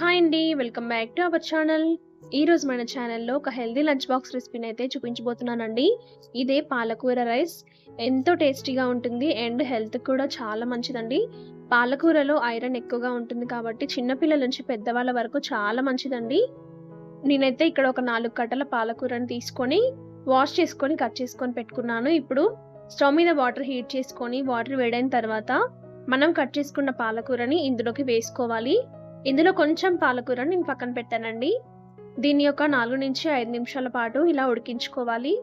Hi అండి welcome back to our channel ఈ రోజు మన ఛానల్లో ఒక హెల్దీ లంచ్ బాక్స్ రెసిపీని అయితే చూపించబోతున్నానండి. ఇదే పాలకూర రైస్ ఎంతో టేస్టీగా ఉంటుంది అండ్ హెల్త్ కూడా చాలా మంచిదండి. పాలకూరలో ఐరన్ ఎక్కువగా ఉంటుంది కాబట్టి చిన్నపిల్లల నుంచి పెద్దవాళ్ళ వరకు చాలా మంచిదండి. నేనైతే ఇక్కడ ఒక నాలుగు కట్టల పాలకూరని తీసుకొని వాష్ చేసుకొని కట్ చేసుకొని పెట్టుకున్నాను. ఇప్పుడు స్టవ్ మీద వాటర్ హీట్ చేసుకొని వాటర్ వేడైన తర్వాత మనం కట్ చేసుకున్న పాలకూరని ఇందులోకి వేసుకోవాలి. ఇందులో కొంచెం పాలకూరని నేను పక్కన పెట్టానండి. దీన్ని ఒక నాలుగు నుంచి ఐదు నిమిషాల పాటు ఇలా ఉడికించుకోవాలి.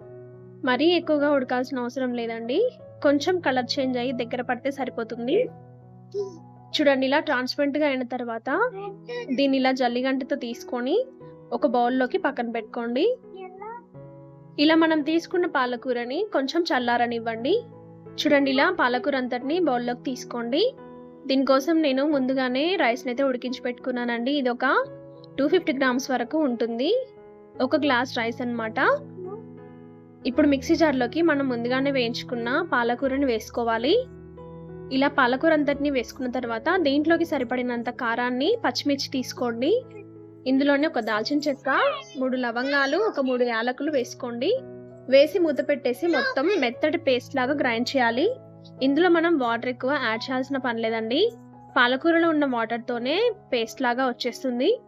మరీ ఎక్కువగా ఉడకాల్సిన అవసరం లేదండి. కొంచెం కలర్ చేంజ్ అయ్యి దగ్గర పడితే సరిపోతుంది. చూడండి ఇలా ట్రాన్స్పరెంట్గా అయిన తర్వాత దీన్ని ఇలా జల్లిగంటతో తీసుకొని ఒక బౌల్లోకి పక్కన పెట్టుకోండి. ఇలా మనం తీసుకున్న పాలకూరని కొంచెం చల్లారనివ్వండి. చూడండి ఇలా పాలకూర అంతటిని బౌల్లోకి తీసుకోండి. దీనికోసం నేను ముందుగానే రైస్ని అయితే ఉడికించి పెట్టుకున్నానండి. ఇది ఒక టూ ఫిఫ్టీ గ్రామ్స్ వరకు ఉంటుంది. ఒక గ్లాస్ రైస్ అన్నమాట. ఇప్పుడు మిక్సీ జార్లోకి మనం ముందుగానే వేయించుకున్న పాలకూరని వేసుకోవాలి. ఇలా పాలకూర అంతటిని వేసుకున్న తర్వాత దీంట్లోకి సరిపడినంత కారాన్ని పచ్చిమిర్చి తీసుకోండి. ఇందులోనే ఒక దాల్చిన చెక్క మూడు లవంగాలు ఒక మూడు యాలకులు వేసుకోండి. వేసి మూత పెట్టేసి మొత్తం మెత్తటి పేస్ట్ లాగా గ్రైండ్ చేయాలి. ఇందులో మనం వాటర్ ఎక్కువ యాడ్ చేయాల్సిన పని లేదండి. పాలకూరలో ఉన్న వాటర్తోనే పేస్ట్ లాగా వచ్చేస్తుంది.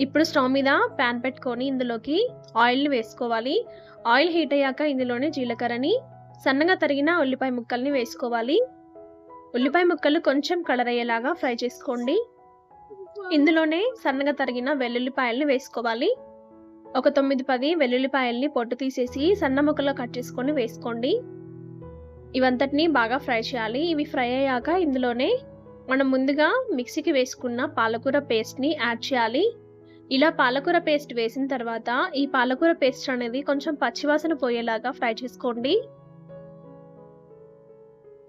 ఇప్పుడు స్టవ్ మీద ప్యాన్ పెట్టుకొని ఇందులోకి ఆయిల్ని వేసుకోవాలి. ఆయిల్ హీట్ అయ్యాక ఇందులోనే జీలకర్రని సన్నగా తరిగిన ఉల్లిపాయ ముక్కల్ని వేసుకోవాలి. ఉల్లిపాయ ముక్కలు కొంచెం కలర్ అయ్యేలాగా ఫ్రై చేసుకోండి. ఇందులోనే సన్నగా తరిగిన వెల్లుల్లిపాయల్ని వేసుకోవాలి. ఒక తొమ్మిది పది వెల్లుల్లిపాయల్ని పొట్టు తీసేసి సన్న ముక్కలో కట్ చేసుకొని వేసుకోండి. ఇవంతటిని బాగా ఫ్రై చేయాలి. ఇవి ఫ్రై అయ్యాక ఇందులోనే మనం ముందుగా మిక్సీకి వేసుకున్న పాలకూర పేస్ట్ని యాడ్ చేయాలి. ఇలా పాలకూర పేస్ట్ వేసిన తర్వాత ఈ పాలకూర పేస్ట్ అనేది కొంచెం పచ్చివాసన పోయేలాగా ఫ్రై చేసుకోండి.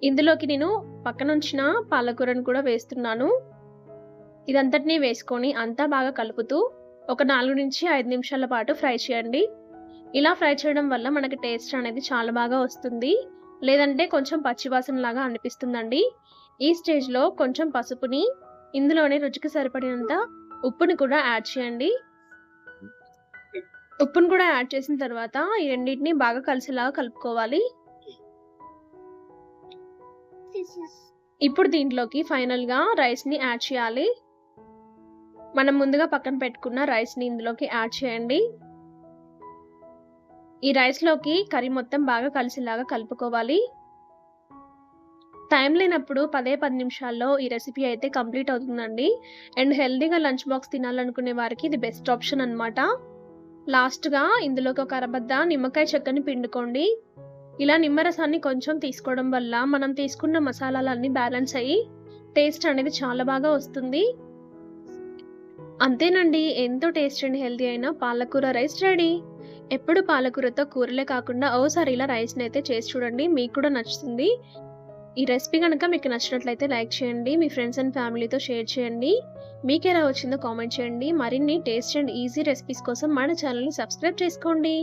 ఇందులోకి నేను పక్కనుంచిన పాలకూరను కూడా వేస్తున్నాను. ఇదంతటినీ వేసుకొని అంతా బాగా కలుపుతూ ఒక నాలుగు నుంచి ఐదు నిమిషాల పాటు ఫ్రై చేయండి. ఇలా ఫ్రై చేయడం వల్ల మనకి టేస్ట్ అనేది చాలా బాగా వస్తుంది. లేదంటే కొంచెం పచ్చివాసన లాగా అనిపిస్తుందండి. ఈ స్టేజ్లో కొంచెం పసుపుని ఇందులోనే రుచికి సరిపడినంత ఉప్పుని కూడా యాడ్ చేయండి. ఉప్పును కూడా యాడ్ చేసిన తర్వాత ఈ రెండింటిని బాగా కలిసేలాగా కలుపుకోవాలి. ఇప్పుడు దీంట్లోకి ఫైనల్గా రైస్ని యాడ్ చేయాలి. మనం ముందుగా పక్కన పెట్టుకున్న రైస్ని ఇందులోకి యాడ్ చేయండి. ఈ రైస్లోకి కర్రీ మొత్తం బాగా కలిసేలాగా కలుపుకోవాలి. టైం లేనప్పుడు పదే పది నిమిషాల్లో ఈ రెసిపీ అయితే కంప్లీట్ అవుతుందండి. అండ్ హెల్దీగా లంచ్ బాక్స్ తినాలనుకునే వారికి ఇది బెస్ట్ ఆప్షన్ అనమాట లాస్ట్గా ఇందులోకి ఒక అరబద్ద నిమ్మకాయ చెక్కని పిండుకోండి. ఇలా నిమ్మరసాన్ని కొంచెం తీసుకోవడం వల్ల మనం తీసుకున్న మసాలాలన్నీ బ్యాలెన్స్ అయ్యి టేస్ట్ అనేది చాలా బాగా వస్తుంది. అంతేనండి ఎంతో టేస్ట్ అండ్ హెల్దీ అయిన పాలకూర రైస్ రెడీ. ఎప్పుడు పాలకూరతో కూరలే కాకుండా ఓసారి ఇలా రైస్ని అయితే చేసి చూడండి. మీకు కూడా నచ్చుతుంది. ఈ రెసిపీ కనుక మీకు నచ్చినట్లయితే లైక్ చేయండి. మీ ఫ్రెండ్స్ అండ్ ఫ్యామిలీతో షేర్ చేయండి. మీకు ఎలా వచ్చిందో కామెంట్ చేయండి. మరిన్ని టేస్ట్ అండ్ ఈజీ రెసిపీస్ కోసం మన ఛానల్ని సబ్స్క్రైబ్ చేసుకోండి.